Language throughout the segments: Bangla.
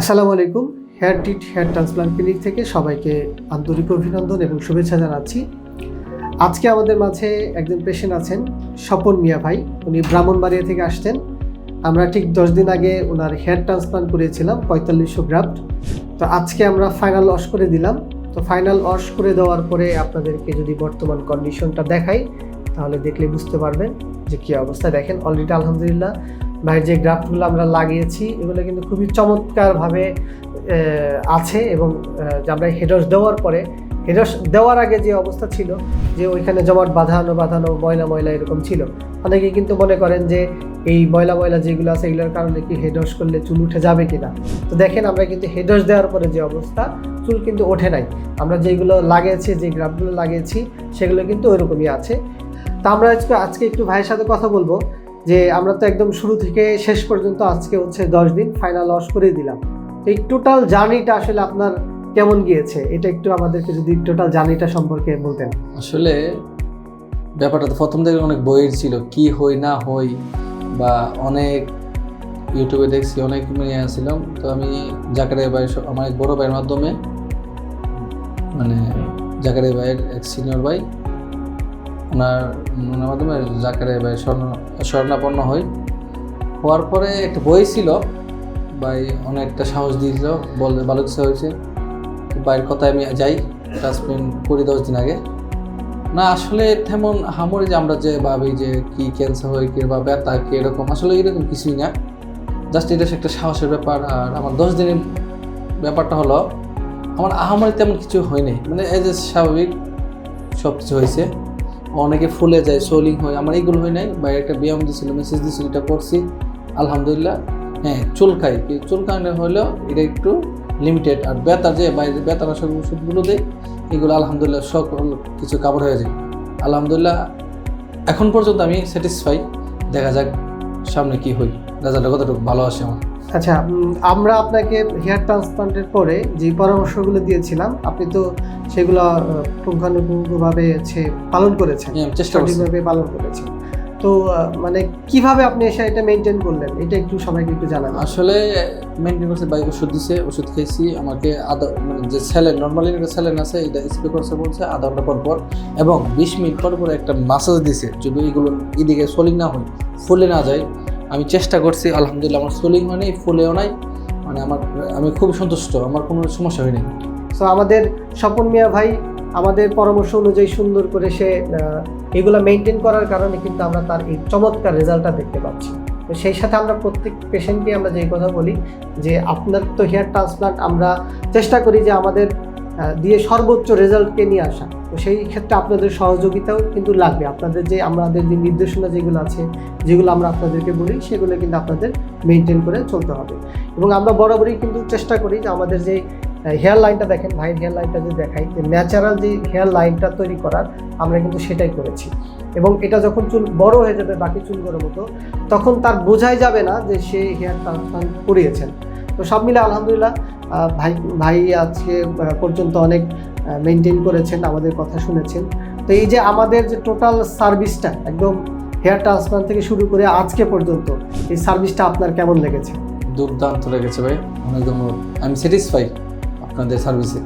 আসসালামু আলাইকুম, হেয়ার টিট হেয়ার ট্রান্সপ্লান্ট ক্লিনিক থেকে সবাইকে আন্তরিক অভিনন্দন এবং শুভেচ্ছা জানাচ্ছি। আজকে আমাদের মাঝে একজন পেশেন্ট আছেন, স্বপন মিয়া ভাই। উনি ব্রাহ্মণবাড়িয়া থেকে আসছেন। আমরা ঠিক দশ দিন আগে ওনার হেয়ার ট্রান্সপ্লান্ট করিয়েছিলাম, পঁয়তাল্লিশশো গ্রাফট তো আজকে আমরা ফাইনাল ওয়াশ করে দিলাম। তো ফাইনাল ওয়াশ করে দেওয়ার পরে আপনাদেরকে যদি বর্তমান কন্ডিশনটা দেখাই, তাহলে দেখলে বুঝতে পারবেন যে কী অবস্থা। দেখেন অলরেডি আলহামদুলিল্লাহ ভাই যে গ্রাফগুলো আমরা লাগিয়েছি, এগুলো কিন্তু খুবই চমৎকারভাবে আছে এবং আমরা হেডস দেওয়ার পরে হেডস দেওয়ার আগে যে অবস্থা ছিল, যে ওইখানে জমাট বাঁধানো বাঁধানো, ময়লা ময়লা এরকম ছিল। অনেকে কিন্তু মনে করেন যে এই ময়লা ময়লা যেগুলো আছে, এগুলোর কারণে কি হেডস করলে চুল উঠে যাবে কিনা? তো দেখেন আমরা কিন্তু হেডস দেওয়ার পরে যে অবস্থা, চুল কিন্তু ওঠে নাই। আমরা যেগুলো লাগিয়েছি, যে গ্রাফগুলো লাগিয়েছি, সেগুলো কিন্তু ওইরকমই আছে। তা আমরা আজকে আজকে একটু ভাইয়ের সাথে কথা বলব। যে আমরা তো একদম শুরু থেকে শেষ পর্যন্ত আজকে হচ্ছে দশ দিন ফাইনাল লস করে দিলাম। এই টোটাল জার্নিটা আসলে আপনার কেমন গিয়েছে? এটা একটু আমাদেরকে যদি টোটাল জার্নিটা সম্পর্কে বলতেন। আসলে ব্যাপারটা তো প্রথম থেকে অনেক বইয়ের ছিল, কি হই না হই বা অনেক ইউটিউবে দেখছি, অনেক নিয়ে আসছিলাম তো আমি জাকারিয়া ভাই আমার এক বড় ভাইয়ের মাধ্যমে মানে জাকারিয়া ভাইয়ের এক সিনিয়র ভাই ওনার মাধ্যমে জাকারিয়া ভাই স্বর্ণ, স্বর্ণাপন্ন হই। হওয়ার পরে একটা বই ছিল, ভাই অনেকটা সাহস দিয়েছিল, বলতে ভালো কিছু হয়েছে। ভাইয়ের কথায় আমি যাই ডাস্টবিন করি দশ দিন আগে। না, আসলে তেমন হামরি যে আমরা যে ভাবি যে কি ক্যান্সার হয়, কি বা ব্যথা, কি এরকম, আসলে এরকম কিছুই না। জাস্ট এটা একটা সাহসের ব্যাপার, আর আমার দশ দিনের ব্যাপারটা হলো, আমার আহামরি তেমন কিছু হয়নি। মানে এজ এ স্বাভাবিক সব কিছু হয়েছে। অনেকে ফুলে যায়, সোলিং হয়, আমার এগুলো হয় নাই। বা একটা ব্যায়াম দিয়েছিল মেসেজ দিয়েছিল এটা করছি। আলহামদুলিল্লাহ হ্যাঁ চুলকাই। চুলকানি হলেও এটা একটু লিমিটেড আর বেতার যে বাইরে বেতার সব ওষুধগুলো দেয় এগুলো আলহামদুলিল্লাহ সকল কিছু কাভার হয়ে যায়। আলহামদুলিল্লাহ, এখন পর্যন্ত আমি স্যাটিসফাই দেখা যাক সামনে কি হই? রেজাল্টটা কতটুকু ভালো আসে আমার? আচ্ছা আমরা আপনাকে হেয়ার ট্রান্সপ্লান্টের পরে যে পরামর্শগুলো দিয়েছিলাম আপনি তো সেগুলো পুঙ্খানুপুঙ্খভাবে হচ্ছে পালন করেছেন। চেষ্টা পালন করেছেন। তো মানে কীভাবে আপনি এসে এটা মেনটেন করলেন? এটা একটু সবাইকে একটু জানান। আসলে মেনটেন করছে বাইক ওষুধ দিছে ওষুধ খেয়েছি। আমাকে আধা মানে যে স্যালেন নর্মালি একটা স্যালেন আছে এটা স্প্রে করছে বলছে আধা ঘণ্টা পর পর এবং বিশ মিনিট পর পর একটা মাসাজ দিছে। যদি এগুলো এদিকে সোলিং না হয় ফুলে না যায় আমি চেষ্টা করছি আলহামদুলিল্লাহ আমার সোলিং হয় নাই ফুলেও নাই। মানে আমার আমি খুব সন্তুষ্ট আমার কোনো সমস্যা হয়নি। সো আমাদের স্বপন মিয়া ভাই আমাদের পরামর্শ অনুযায়ী সুন্দর করে সে এগুলো মেনটেন করার কারণে কিন্তু আমরা তার এই চমৎকার রেজাল্টটা দেখতে পাচ্ছি। তো সেই সাথে আমরা প্রত্যেক পেশেন্টকে আমরা যেই কথা বলি, যে আপনার তো হেয়ার ট্রান্সপ্লান্ট আমরা চেষ্টা করি যে আমাদের দিয়ে সর্বোচ্চ রেজাল্টকে নিয়ে আসা। তো সেই ক্ষেত্রে আপনাদের সহযোগিতাও কিন্তু লাগবে। আপনাদের যে আমাদের যে নির্দেশনা যেগুলো আছে, যেগুলো আমরা আপনাদেরকে বলি, সেগুলো কিন্তু আপনাদের মেনটেন করে চলতে হবে। এবং আমরা বরাবরই কিন্তু চেষ্টা করি যে আমাদের যে হেয়ার লাইনটা দেখেন ভাইয়ের হেয়ার লাইনটা যদি দেখাই, যে ন্যাচারাল যে হেয়ার লাইনটা তৈরি করার আমরা কিন্তু সেটাই করেছি। এবং এটা যখন চুল বড় হয়ে যাবে, বাকি চুলগুলোর মতো, তখন তার বোঝাই যাবে না যে সে হেয়ার ট্রান্সপ্লান্ট করিয়েছেন। তো সব মিলে আলহামদুলিল্লাহ ভাই ভাই আজকে পর্যন্ত অনেক মেনটেন করেছেন, আমাদের কথা শুনেছেন। তো এই যে আমাদের যে টোটাল সার্ভিসটা একদম হেয়ার ট্রান্সপ্লান্ট থেকে শুরু করে আজকে পর্যন্ত, এই সার্ভিসটা আপনার কেমন লেগেছে? দুর্দান্ত লেগেছে ভাই, অনেক ধন্যবাদ। আমি স্যাটিসফাই আপনাদের সার্ভিসে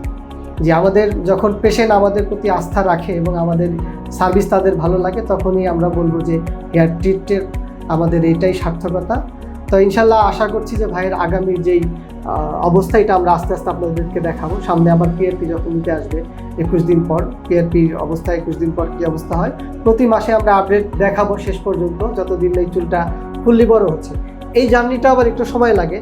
যে আমাদের যখন পেশেন্ট আমাদের প্রতি আস্থা রাখে এবং আমাদের সার্ভিস তাদের ভালো লাগে, তখনই আমরা বলব যে হেয়ার ট্রিটের আমাদের এটাই সার্থকতা। তো ইনশাল্লাহ আশা করছি যে ভাইয়ের আগামীর যেই অবস্থা, এটা আমরা আস্তে আস্তে আপনাদেরকে দেখাবো। সামনে আবার পিআরপি যখন নিতে আসবে, একুশ দিন পর পিআরপির অবস্থা, একুশ দিন পর কী অবস্থা হয়, প্রতি মাসে আমরা আপডেট দেখাবো শেষ পর্যন্ত, যতদিন এই চুলটা ফুললি বড় হচ্ছে। এই জার্নিটা আবার একটু সময় লাগে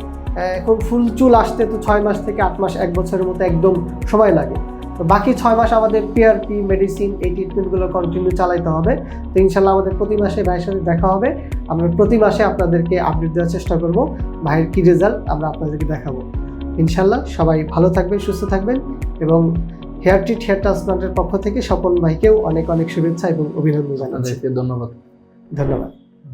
এখন ফুল চুল আসতে তো ছয় মাস থেকে আট মাস এক বছরের মতো একদম সময় লাগে। তো বাকি ছয় মাস আমাদের পিআরপি মেডিসিন এই ট্রিটমেন্টগুলো কন্টিনিউ চালাইতে হবে। তো ইনশাল্লাহ আমাদের প্রতি মাসে ভাইয়ের সাথে দেখা হবে। আমরা প্রতি মাসে আপনাদেরকে আপডেট দেওয়ার চেষ্টা করব। ভাইয়ের কী রেজাল্ট আমরা আপনাদেরকে দেখাবো। ইনশাল্লাহ সবাই ভালো থাকবেন সুস্থ থাকবেন এবং হেয়ার ট্রিট হেয়ার ট্রান্সপ্লান্টের পক্ষ থেকে স্বপন ভাইকেও অনেক অনেক শুভেচ্ছা এবং অভিনন্দন জানাচ্ছি। ধন্যবাদ। ধন্যবাদ।